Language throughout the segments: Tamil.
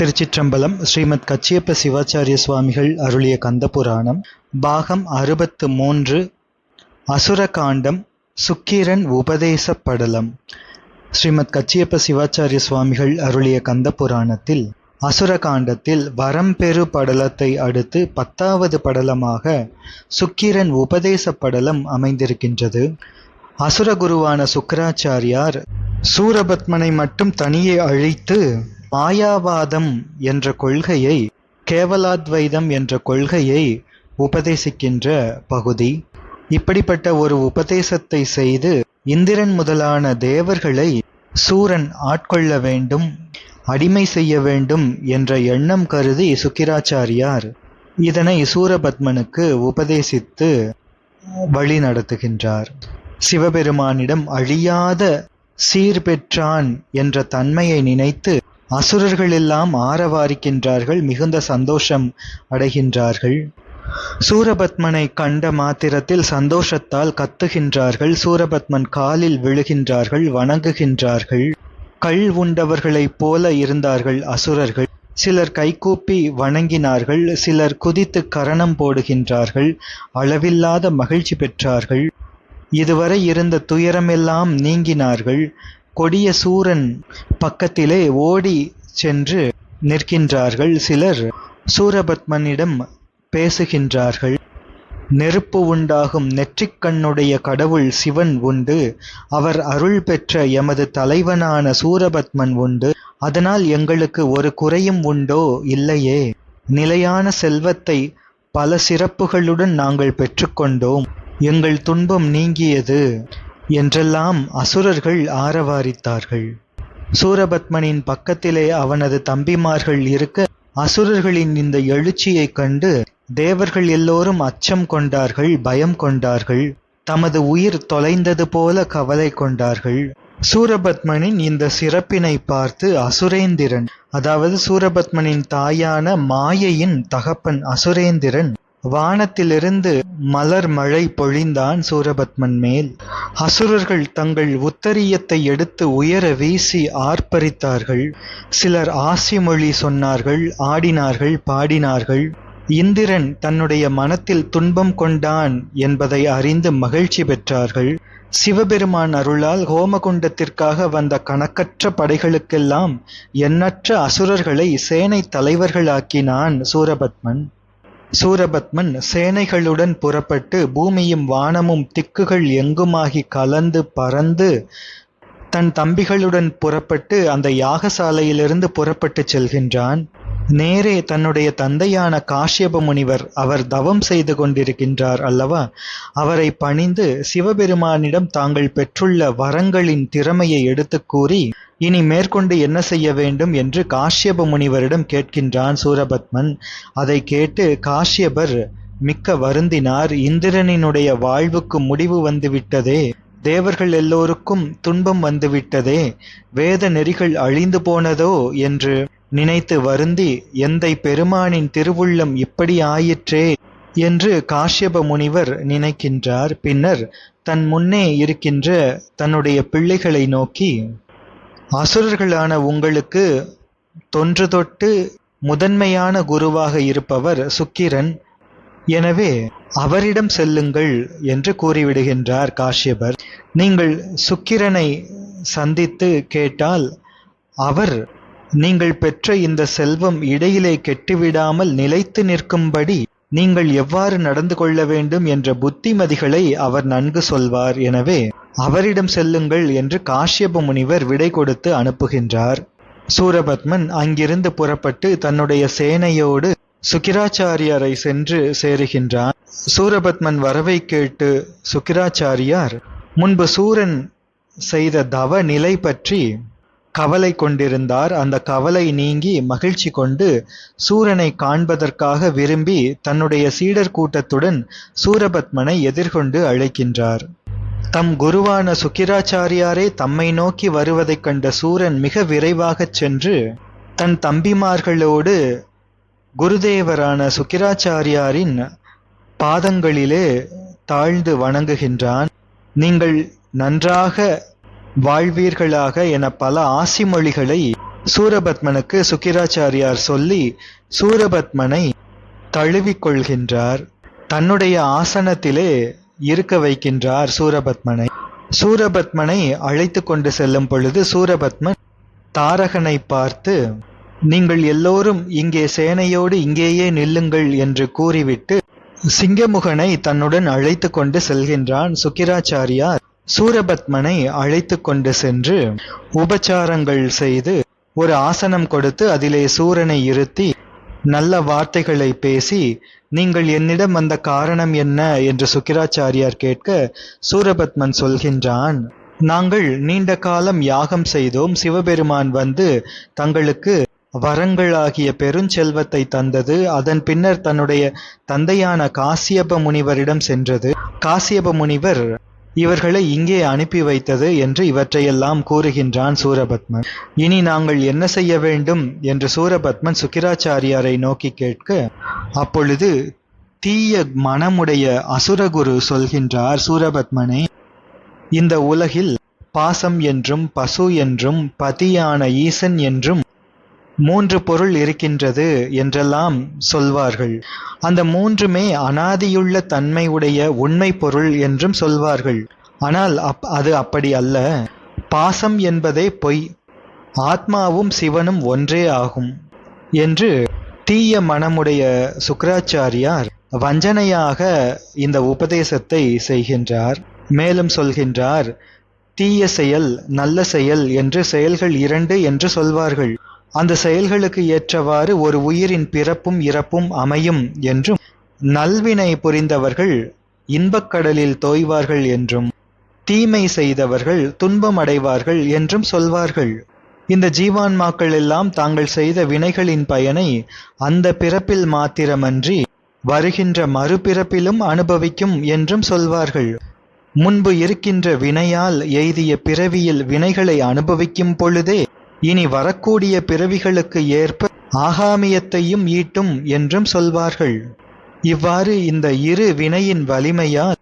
திருச்சிற்றம்பலம் ஸ்ரீமத் கச்சியப்ப சிவாச்சாரிய சுவாமிகள் அருளிய கந்தபுராணம். பாகம் அறுபத்து மூன்று அசுரகாண்டம் சுக்கிரன் உபதேசப் படலம் ஸ்ரீமத் கச்சியப்ப சிவாச்சாரிய சுவாமிகள் அருளிய கந்தபுராணத்தில் அசுரகாண்டத்தில் வரம்பெரு படலத்தை அடுத்து பத்தாவது படலமாக சுக்கிரன் உபதேசப் படலம் அமைந்திருக்கின்றது. அசுரகுருவான சுக்கராச்சாரியார் சூரபத்மனை மட்டும் தனியே அழித்து மாயாவாதம் என்ற கொள்கையை கேவலாத்வைதம் என்ற கொள்கையை உபதேசிக்கின்ற பகுதி. இப்படிப்பட்ட ஒரு உபதேசத்தை செய்து இந்திரன் முதலான தேவர்களை சூரன் ஆட்கொள்ள வேண்டும் அடிமை செய்ய வேண்டும் என்ற எண்ணம் கருதி சுக்கிராச்சாரியார் இதனை சூரபத்மனுக்கு உபதேசித்து வழி நடத்துகின்றார். சிவபெருமானிடம் அழியாத சீர் பெற்றான் என்ற தன்மையை நினைத்து அசுரர்கள் எல்லாம் ஆரவாரிக்கின்றார்கள் மிகுந்த சந்தோஷம் அடைகின்றார்கள். சூரபத்மனை கண்ட மாத்திரத்தில் சந்தோஷத்தால் கத்துகின்றார்கள் சூரபத்மன் காலில் விழுகின்றார்கள் வணங்குகின்றார்கள். கள் உண்டவர்களைப் போல இருந்தார்கள் அசுரர்கள். சிலர் கைகூப்பி வணங்கினார்கள் சிலர் குதித்து கரணம் போடுகின்றார்கள் அளவில்லாத மகிழ்ச்சி பெற்றார்கள். இதுவரை இருந்த துயரமெல்லாம் நீங்கினார்கள். கொடிய சூரன் பக்கத்திலே ஓடி சென்று நிற்கின்றார்கள் சிலர். சூரபத்மனிடம் பேசுகின்றார்கள் நெருப்பு உண்டாகும் நெற்றிக்கண்ணுடைய கடவுள் சிவன் உண்டு. அவர் அருள் பெற்ற எமது தலைவனான சூரபத்மன் உண்டு. அதனால் எங்களுக்கு ஒரு குறையும் உண்டோ இல்லையே? நிலையான செல்வத்தை பல சிறப்புகளுடன் நாங்கள் பெற்றுக்கொண்டோம். எங்கள் துன்பம் நீங்கியது. என்றெல்லாம் அசுரர்கள் ஆரவாரித்தார்கள். சூரபத்மனின் பக்கத்திலே அவனது தம்பிமார்கள் இருக்க அசுரர்களின் இந்த எழுச்சியைக் கண்டு தேவர்கள் எல்லோரும் அச்சம் கொண்டார்கள் பயம் கொண்டார்கள். தமது உயிர் தொலைந்தது போல கவலை கொண்டார்கள். சூரபத்மனின் இந்த சிறப்பினை பார்த்து அசுரேந்திரன் அதாவது சூரபத்மனின் தாயான மாயையின் தகப்பன் அசுரேந்திரன் வானத்திலிருந்து மலர் மழை பொழிந்தான் சூரபத்மன் மேல். அசுரர்கள் தங்கள் உத்தரியத்தை எடுத்து உயர வீசி ஆர்ப்பரித்தார்கள். சிலர் ஆசி மொழி சொன்னார்கள் ஆடினார்கள் பாடினார்கள். இந்திரன் தன்னுடைய மனத்தில் துன்பம் கொண்டான் என்பதை அறிந்து மகிழ்ச்சி பெற்றார்கள். சிவபெருமான் அருளால் ஹோமகுண்டத்திற்காக வந்த கணக்கற்ற படைகளுக்கெல்லாம் எண்ணற்ற அசுரர்களை சேனை தலைவர்களாக்கினான் சூரபத்மன். சூரபத்மன் சேனைகளுடன் புறப்பட்டு பூமியும் வானமும் திக்குகள் எங்குமாகி கலந்து பறந்து தன் தம்பிகளுடன் புறப்பட்டு அந்த யாகசாலையிலிருந்து புறப்பட்டு செல்கின்றான். நேரே தன்னுடைய தந்தையான காஷ்யப முனிவர் அவர் தவம் செய்து கொண்டிருக்கின்றார் அல்லவா? அவரை பணிந்து சிவபெருமானிடம் தாங்கள் பெற்றுள்ள வரங்களின் திறமையை எடுத்துக் கூறி இனி மேற்கொண்டு என்ன செய்ய வேண்டும் என்று காஷ்யப முனிவரிடம் கேட்கின்றான் சூரபத்மன். அதை கேட்டு காஷ்யபர் மிக்க வருந்தினார் இந்திரனினுடைய வாழ்வுக்கு முடிவு வந்துவிட்டதே தேவர்கள் எல்லோருக்கும் துன்பம் வந்துவிட்டதே வேத நெறிகள் அழிந்து போனதோ என்று நினைத்து வருந்தி எந்தை பெருமானின் திருவுள்ளம் இப்படி ஆயிற்றே என்று காஷ்யப முனிவர் நினைக்கின்றார். பின்னர் தன் முன்னே இருக்கின்ற தன்னுடைய பிள்ளைகளை நோக்கி அசுரர்களான உங்களுக்கு தொன்று தொட்டு முதன்மையான குருவாக இருப்பவர் சுக்கிரன். எனவே அவரிடம் செல்லுங்கள் என்று கூறிவிடுகின்றார் காஷ்யபர். நீங்கள் சுக்கிரனை சந்தித்து கேட்டால் அவர் நீங்கள் பெற்ற இந்த செல்வம் இடையிலே கெட்டுவிடாமல் நிலைத்து நிற்கும்படி நீங்கள் எவ்வாறு நடந்து கொள்ள வேண்டும் என்ற புத்திமதிகளை அவர் நன்கு சொல்வார். எனவே அவரிடம் செல்லுங்கள் என்று காஷ்யப முனிவர் விடை கொடுத்து அனுப்புகின்றார். சூரபத்மன் அங்கிருந்து புறப்பட்டு தன்னுடைய சேனையோடு சுக்கிராச்சாரியாரை சென்று சேருகின்றான். சூரபத்மன் வரவை கேட்டு சுக்கிராச்சாரியார் முன்பு சூரன் செய்த தவ நிலை பற்றி கவலை கொண்டிருந்தார் அந்த கவலை நீங்கி மகிழ்ச்சி கொண்டு சூரனை காண்பதற்காக விரும்பி தன்னுடைய சீடர் கூட்டத்துடன் சூரபத்மனை எதிர்கொண்டு அழைக்கின்றார். தம் குருவான சுக்கிராச்சாரியாரே தம்மை நோக்கி வருவதைக் கண்ட சூரன் மிக விரைவாகச் சென்று தன் தம்பிமார்களோடு குருதேவரான சுக்கிராச்சாரியாரின் பாதங்களிலே தாழ்ந்து வணங்குகின்றான். நீங்கள் நன்றாக வாழ்வீர்களாக என பல ஆசிமொழிகளை சூரபத்மனுக்கு சுக்கிராச்சாரியார் சொல்லி சூரபத்மனை தழுவிக்கொள்கின்றார். தன்னுடைய ஆசனத்திலே இருக்க வைக்கின்றார் சூரபத்மனை. சூரபத்மனை அழைத்து கொண்டு செல்லும் பொழுது சூரபத்மன் தாரகனை பார்த்து நீங்கள் எல்லோரும் இங்கே சேனையோடு இங்கேயே நில்லுங்கள் என்று கூறிவிட்டு சிங்கமுகனை தன்னுடன் அழைத்து கொண்டு செல்கின்றான் சுக்கிராச்சாரியார். சூரபத்மனை அழைத்து கொண்டு சென்று உபச்சாரங்கள் செய்து ஒரு ஆசனம் கொடுத்து அதிலே சூரனை இருத்தி நல்ல வார்த்தைகளை பேசி நீங்கள் என்னிடம் வந்த காரணம் என்ன என்று சுக்கிராச்சாரியார் கேட்க சூரபத்மன் சொல்கின்றான் நாங்கள் நீண்ட காலம் யாகம் செய்தோம். சிவபெருமான் வந்து தங்களுக்கு வரங்களாகிய பெருஞ்செல்வத்தை தந்தது. அதன் பின்னர் தன்னுடைய தந்தையான காசியப முனிவரிடம் சென்றது. காசியப முனிவர் இவர்களை இங்கே அனுப்பி வைத்தது என்று இவற்றையெல்லாம் கூறுகின்றான் சூரபத்மன். இனி நாங்கள் என்ன செய்ய வேண்டும்? என்று சூரபத்மன் சுக்கிராச்சாரியாரை நோக்கி கேட்க அப்பொழுது தீய மனமுடைய அசுரகுரு சொல்கின்றார் சூரபத்மனை இந்த உலகில் பாசம் என்றும் பசு என்றும் பதியான ஈசன் என்றும் மூன்று பொருள் இருக்கின்றது என்றெல்லாம் சொல்வார்கள். அந்த மூன்றுமே அனாதியுள்ள தன்மை உடைய உண்மை பொருள் என்றும் சொல்வார்கள். ஆனால் அப் அது அப்படி அல்ல. பாசம் என்பதே பொய். ஆத்மாவும் சிவனும் ஒன்றே ஆகும் என்று தீய மனமுடைய சுக்கராச்சாரியார் வஞ்சனையாக இந்த உபதேசத்தை செய்கின்றார். மேலும் சொல்கின்றார் தீய செயல் நல்ல செயல் என்று செயல்கள் இரண்டு என்று சொல்வார்கள். அந்த செயல்களுக்கு ஏற்றவாறு ஒரு உயிரின் பிறப்பும் இறப்பும் அமையும் என்றும் நல்வினை புரிந்தவர்கள் இன்பக்கடலில் தோய்வார்கள் என்றும் தீமை செய்தவர்கள் துன்பம் அடைவார்கள் என்றும் சொல்வார்கள். இந்த ஜீவான்மாக்கள் எல்லாம் தாங்கள் செய்த வினைகளின் பயனை அந்த பிறப்பில் மாத்திரமன்றி வருகின்ற மறுபிறப்பிலும் அனுபவிக்கும் என்றும் சொல்வார்கள். முன்பு இருக்கின்ற வினையால் எய்திய பிறவியில் வினைகளை அனுபவிக்கும் பொழுதே இனி வரக்கூடிய பிறவிகளுக்கு ஏற்ப ஆகாமியத்தையும் ஈட்டும் என்றும் சொல்வார்கள். இவ்வாறு இந்த இரு வினையின் வலிமையால்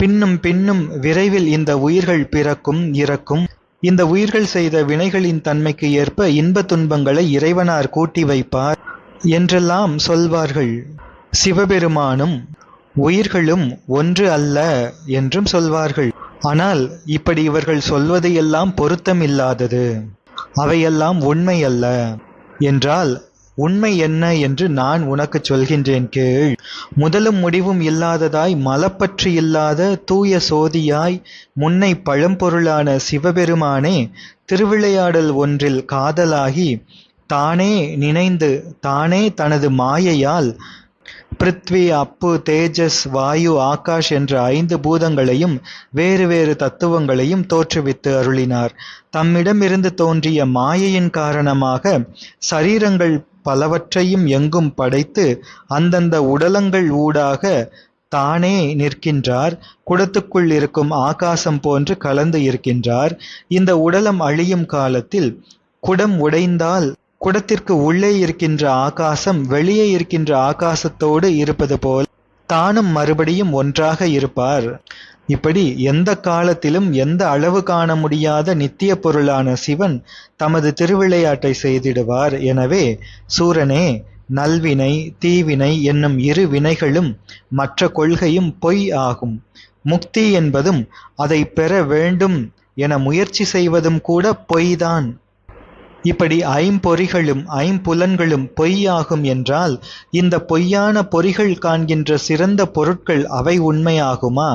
பின்னும் பின்னும் விரைவில் இந்த உயிர்கள் பிறக்கும் இறக்கும். இந்த உயிர்கள் செய்த வினைகளின் தன்மைக்கு ஏற்ப இன்ப துன்பங்களை இறைவனார் கூட்டி வைப்பார் என்றெல்லாம் சொல்வார்கள். சிவபெருமானும் உயிர்களும் ஒன்று அல்ல என்றும் சொல்வார்கள். ஆனால் இப்படி இவர்கள் சொல்வதையெல்லாம் பொருத்தமில்லாதது. அவையெல்லாம் உண்மை அல்ல. என்றால் உண்மை என்ன என்று நான் உனக்கு சொல்கின்றேன் கேள். முதலும் முடிவும் இல்லாததாய் மலப்பற்று இல்லாத தூய சோதியாய் முன்னை பழம்பொருளான சிவபெருமானே திருவிளையாடல் ஒன்றில் காதலாகி தானே நினைந்து தானே தனது மாயையால் பிருத்வி அப்பு தேஜஸ் வாயு ஆகாஷ் என்ற ஐந்து பூதங்களையும் வேறு வேறு தத்துவங்களையும் தோற்றுவித்து அருளினார். தம்மிடமிருந்து தோன்றிய மாயையின் காரணமாக சரீரங்கள் பலவற்றையும் எங்கும் படைத்து அந்தந்த உடலங்கள் ஊடாக தானே நிற்கின்றார். குடத்துக்குள் இருக்கும் ஆகாசம் போன்று கலந்து இருக்கின்றார். இந்த உடலம் அழியும் காலத்தில் குடம் உடைந்தால் குடத்திற்கு உள்ளே இருக்கின்ற ஆகாசம் வெளியே இருக்கின்ற ஆகாசத்தோடு இருப்பது போல் தானும் மறுபடியும் ஒன்றாக இருப்பார். இப்படி எந்த காலத்திலும் எந்த அளவு காண முடியாத நித்திய பொருளான சிவன் தமது திருவிளையாட்டை செய்திடுவார். எனவே சூரனே நல்வினை தீவினை என்னும் இரு வினைகளும் மற்ற கொள்கையும் பொய் ஆகும். முக்தி என்பதும் அதை பெற வேண்டும் என முயற்சி செய்வதும் கூட பொய்தான். இப்படி ஐம்பொறிகளும் ஐம்புலன்களும் பொய்யாகும் என்றால் இந்த பொய்யான பொறிகள் காண்கின்ற சிறந்த பொருட்கள் அவை உண்மையாகுமா?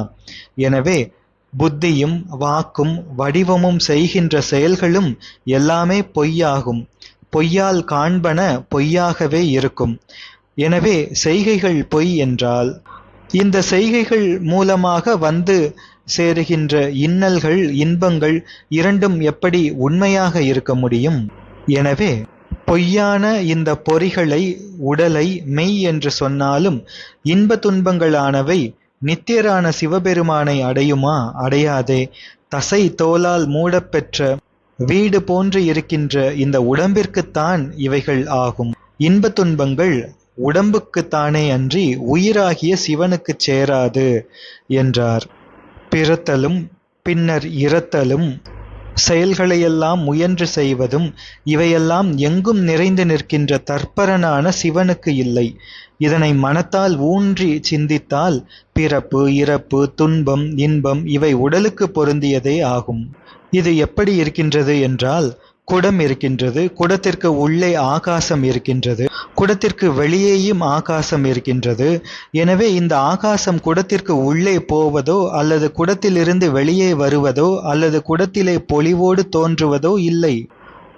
எனவே புத்தியும் வாக்கும் வடிவமும் செய்கின்ற செயல்களும் எல்லாமே பொய்யாகும். பொய்யால் காண்பன பொய்யாகவே இருக்கும். எனவே செய்கைகள் பொய் என்றால் இந்த செய்கைகள் மூலமாக வந்து சேருகின்ற இன்னல்கள் இன்பங்கள் இரண்டும் எப்படி உண்மையாக இருக்க முடியும்? எனவே பொய்யான இந்த பொறிகளை உடலை மெய் என்று சொன்னாலும் இன்ப துன்பங்களானவை நித்தியரான சிவபெருமானை அடையுமா? அடையாதே. தசை தோலால் மூடப்பெற்ற வீடு போன்று இருக்கின்ற இந்த உடம்பிற்குத்தான் இவைகள் ஆகும். இன்ப துன்பங்கள் உடம்புக்குத்தானே அன்றி உயிராகிய சிவனுக்குச் சேராது என்றார். பிறத்தலும் பின்னர் இறத்தலும் செயல்களையெல்லாம் முயன்று செய்வதும் இவையெல்லாம் எங்கும் நிறைந்து நிற்கின்ற தற்பரனான சிவனுக்கு இல்லை. இதனை மனத்தால் ஊன்றி சிந்தித்தால் பிறப்பு இறப்பு துன்பம் இன்பம் இவை உடலுக்கு பொருந்தியதே ஆகும். இது எப்படி இருக்கின்றது என்றால் குடம் இருக்கின்றது குடத்திற்கு உள்ளே ஆகாசம் இருக்கின்றது குடத்திற்கு வெளியேயும் ஆகாசம் இருக்கின்றது. எனவே இந்த ஆகாசம் குடத்திற்கு உள்ளே போவதோ அல்லது குடத்திலிருந்து வெளியே வருவதோ அல்லது குடத்திலே பொலிவோடு தோன்றுவதோ இல்லை.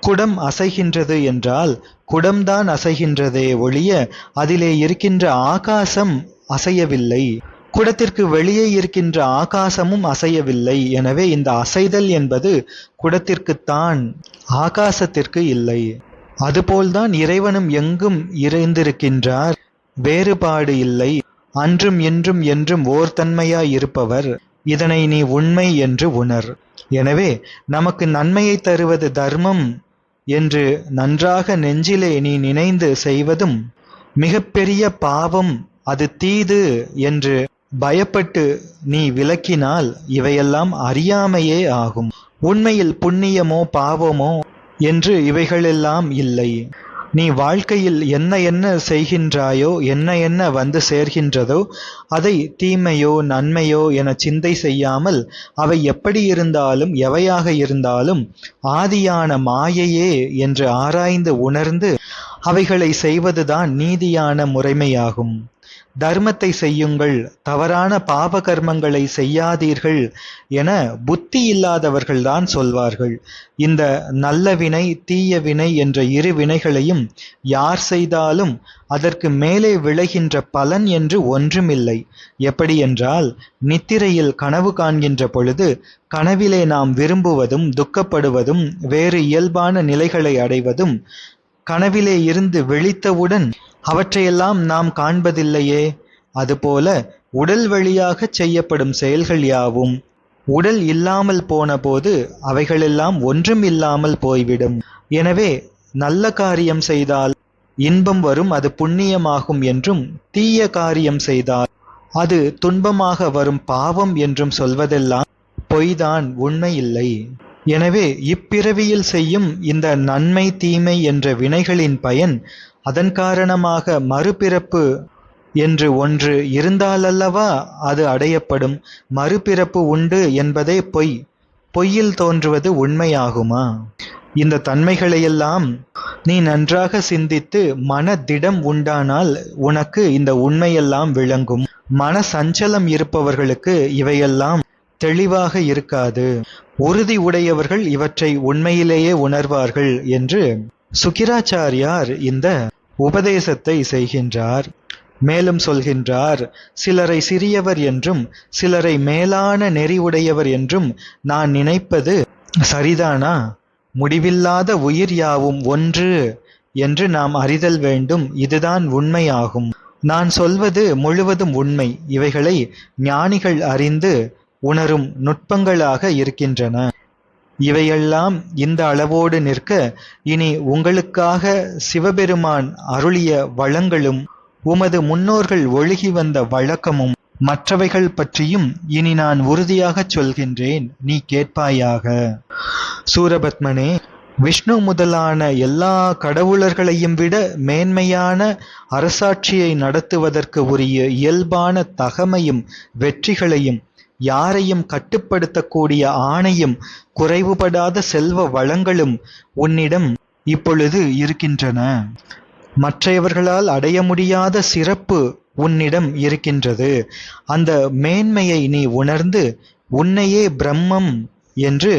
குடம் அசைகின்றது என்றால் குடம்தான் அசைகின்றதே ஒழிய அதிலே இருக்கின்ற ஆகாசம் அசையவில்லை. குடத்திற்கு வெளியே இருக்கின்ற ஆகாசமும் அசையவில்லை. எனவே இந்த அசைதல் என்பது குடத்திற்குத்தான் ஆகாசத்திற்கு இல்லை. அதுபோல்தான் இறைவனும் எங்கும் இறைந்திருக்கின்றார். வேறுபாடு இல்லை. அன்றும் இன்றும் என்றும் ஓர்தன்மையாய் இருப்பவர். இதனை நீ உண்மை என்று உணர். எனவே நமக்கு நன்மையை தருவது தர்மம் என்று நன்றாக நெஞ்சிலே நீ நினைந்து செய்வதும் மிகப்பெரிய பாவம் அது தீது என்று பயப்பட்டு நீ விலக்கினால் இவையெல்லாம் அறியாமையே ஆகும். உண்மையில் புண்ணியமோ பாவமோ என்று இவைகளெல்லாம் இல்லை. நீ வாழ்க்கையில் என்ன என்ன செய்கின்றாயோ என்ன என்ன வந்து சேர்கின்றதோ அதை தீமையோ நன்மையோ என சிந்தை செய்யாமல் அவை எப்படி இருந்தாலும் எவையாக இருந்தாலும் ஆதியான மாயையே என்று ஆராய்ந்து உணர்ந்து அவைகளை செய்வதுதான் நீதியான முறைமையாகும். தர்மத்தை செய்யுங்கள் தவறான பாப கர்மங்களை செய்யாதீர்கள் என புத்தி இல்லாதவர்கள்தான் சொல்வார்கள். இந்த நல்ல வினை தீய வினை என்ற இரு வினைகளையும் யார் செய்தாலும் அதற்கு மேலே விளைகின்ற பலன் என்று ஒன்றுமில்லை. எப்படி என்றால் நித்திரையில் கனவு காண்கின்ற பொழுது கனவிலே நாம் விரும்புவதும் துக்கப்படுவதும் வேறு இயல்பான நிலைகளை அடைவதும் கனவிலே இருந்து விழித்தவுடன் அவற்றையெல்லாம் நாம் காண்பதில்லையே அதுபோல உடல் வழியாக செய்யப்படும் செயல்கள் யாவும்? உடல் இல்லாமல் போன போது அவைகளெல்லாம் ஒன்றும் இல்லாமல் போய்விடும். எனவே நல்ல காரியம் செய்தால் இன்பம் வரும் அது புண்ணியமாகும் என்றும் தீய காரியம் செய்தால் அது துன்பமாக வரும் பாவம் என்றும் சொல்வதெல்லாம் பொய்தான் உண்மையில்லை. எனவே இப்பிறவியில் செய்யும் இந்த நன்மை தீமை என்ற வினைகளின் பயன் அதன் காரணமாக மறுபிறப்பு என்று ஒன்று இருந்தாலல்லவா அது அடையப்படும். மறுபிறப்பு உண்டு என்பதே பொய். பொய்யில் தோன்றுவது உண்மையாகுமா? இந்த தன்மைகளையெல்லாம் நீ நன்றாக சிந்தித்து மன திடம் உண்டானால் உனக்கு இந்த உண்மையெல்லாம் விளங்கும். மன சஞ்சலம் இருப்பவர்களுக்கு இவையெல்லாம் தெளிவாக இருக்காது. உறுதி உடையவர்கள் இவற்றை உண்மையிலேயே உணர்வார்கள் என்று சுக்கிராச்சாரியார் இந்த உபதேசத்தை செய்கின்றார். மேலும் சொல்கின்றார் சிலரை சிறியவர் என்றும் சிலரை மேலான நெறி உடையவர் என்றும் நான் நினைப்பது சரிதானா? முடிவில்லாத உயிர் யாவும் ஒன்று என்று நாம் அறிதல் வேண்டும். இதுதான் உண்மையாகும். நான் சொல்வது முழுவதும் உண்மை. இவைகளை ஞானிகள் அறிந்து உணரும் நுட்பங்களாக இருக்கின்றன. இவையெல்லாம் இந்த அளவோடு நிற்க இனி உங்களுக்காக சிவபெருமான் அருளிய வளங்களும் உமது முன்னோர்கள் ஒழுகி வந்த வழக்கமும் மற்றவைகள் பற்றியும் இனி நான் உறுதியாகச் சொல்கின்றேன். நீ கேட்பாயாக. சூரபத்மனே விஷ்ணு முதலான எல்லா கடவுளர்களையும் விட மேன்மையான அரசாட்சியை நடத்துவதற்கு உரிய இயல்பான தகமையும் வெற்றிகளையும் யாரையும் கட்டுப்படுத்தக்கூடிய ஆணையும் குறைவுபடாத செல்வ வளங்களும் உன்னிடம் இப்பொழுது இருக்கின்றன. மற்றையவர்களால் அடைய முடியாத சிறப்பு உன்னிடம் இருக்கின்றது. அந்த மேன்மையை நீ உணர்ந்து உன்னையே பிரம்மம் என்று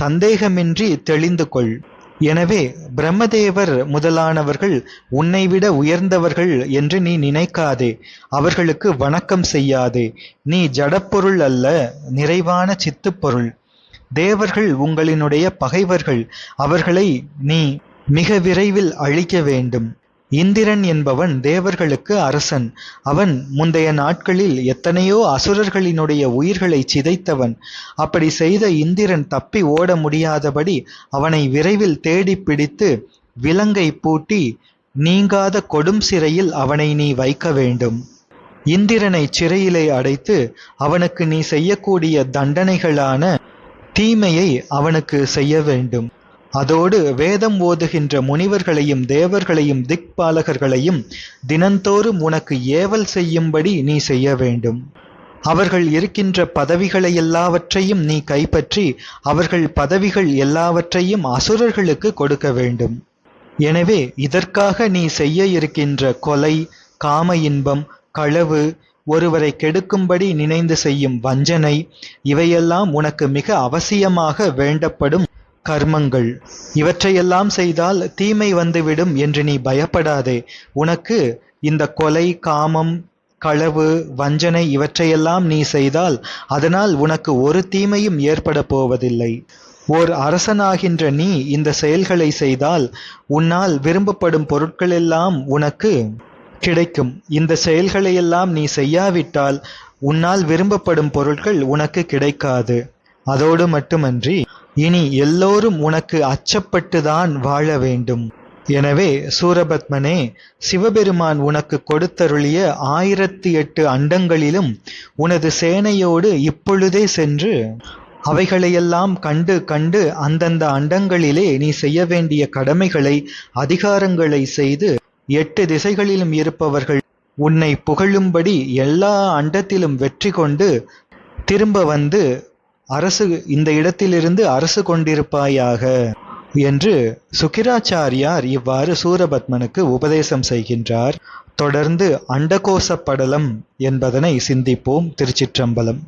சந்தேகமின்றி தெளிந்து கொள். எனவே பிரம்மதேவர் முதலானவர்கள் உன்னை விட உயர்ந்தவர்கள் என்று நீ நினைக்காதே அவர்களுக்கு வணக்கம் செய்யாதே. நீ ஜடப்பொருள் அல்ல நிறைவான சித்துப்பொருள் தேவர்கள் உங்களினுடைய பகைவர்கள் அவர்களை நீ மிக விரைவில் அழிக்க வேண்டும். இந்திரன் என்பவன் தேவர்களுக்கு அரசன். அவன் முந்தைய நாட்களில் எத்தனையோ அசுரர்களினுடைய உயிர்களை சிதைத்தவன். அப்படி செய்த இந்திரன் தப்பி ஓட முடியாதபடி அவனை விரைவில் தேடி பிடித்து விலங்கை பூட்டி நீங்காத கொடும் சிறையில் அவனை நீ வைக்க வேண்டும். இந்திரனை சிறையிலே அடைத்து அவனுக்கு நீ செய்யக்கூடிய தண்டனைகளான தீமையை அவனுக்கு செய்ய வேண்டும். அதோடு வேதம் ஓதுகின்ற முனிவர்களையும் தேவர்களையும் திக்பாலகர்களையும் தினந்தோறும் உனக்கு ஏவல் செய்யும்படி நீ செய்ய வேண்டும். அவர்கள் இருக்கின்ற பதவிகளை எல்லாவற்றையும் நீ கைப்பற்றி அவர்கள் பதவிகள் எல்லாவற்றையும் அசுரர்களுக்கு கொடுக்க வேண்டும். எனவே இதற்காக நீ செய்ய இருக்கின்ற கொலை காம இன்பம் களவு ஒருவரை கெடுக்கும்படி நினைந்து செய்யும் வஞ்சனை இவையெல்லாம் உனக்கு மிக அவசியமாக வேண்டப்படும் கர்மங்கள். இவற்றையெல்லாம் செய்தால் தீமை வந்துவிடும் என்று நீ பயப்படாதே. உனக்கு இந்த கொலை காமம் களவு வஞ்சனை இவற்றையெல்லாம் நீ செய்தால் அதனால் உனக்கு ஒரு தீமையும் ஏற்பட போவதில்லை. ஓர் அரசனாகின்ற நீ இந்த செயல்களை செய்தால் உன்னால் விரும்பப்படும் பொருட்களெல்லாம் உனக்கு கிடைக்கும். இந்த செயல்களையெல்லாம் நீ செய்யாவிட்டால் உன்னால் விரும்பப்படும் பொருட்கள் உனக்கு கிடைக்காது. அதோடு மட்டுமன்றி இனி எல்லோரும் உனக்கு அச்சப்பட்டுதான் வாழ வேண்டும். எனவே சூரபத்மனே சிவபெருமான் உனக்கு கொடுத்தருளிய ஆயிரத்தி எட்டு அண்டங்களிலும் உனது சேனையோடு இப்பொழுதே சென்று அவைகளையெல்லாம் கண்டு கண்டு அந்தந்த அண்டங்களிலே நீ செய்ய வேண்டிய கடமைகளை அதிகாரங்களை செய்து எட்டு திசைகளிலும் இருப்பவர்கள் உன்னை புகழும்படி எல்லா அண்டத்திலும் வெற்றி கொண்டு திரும்ப வந்து அரசு இந்த இடத்திலிருந்து அரசு கொண்டிருப்பாயாக? என்று சுக்கிராச்சாரியார் இவ்வாறு சூரபத்மனுக்கு உபதேசம் செய்கின்றார். தொடர்ந்து அண்டகோச படலம் என்பதனை சிந்திப்போம் திருச்சிற்றம்பலம்.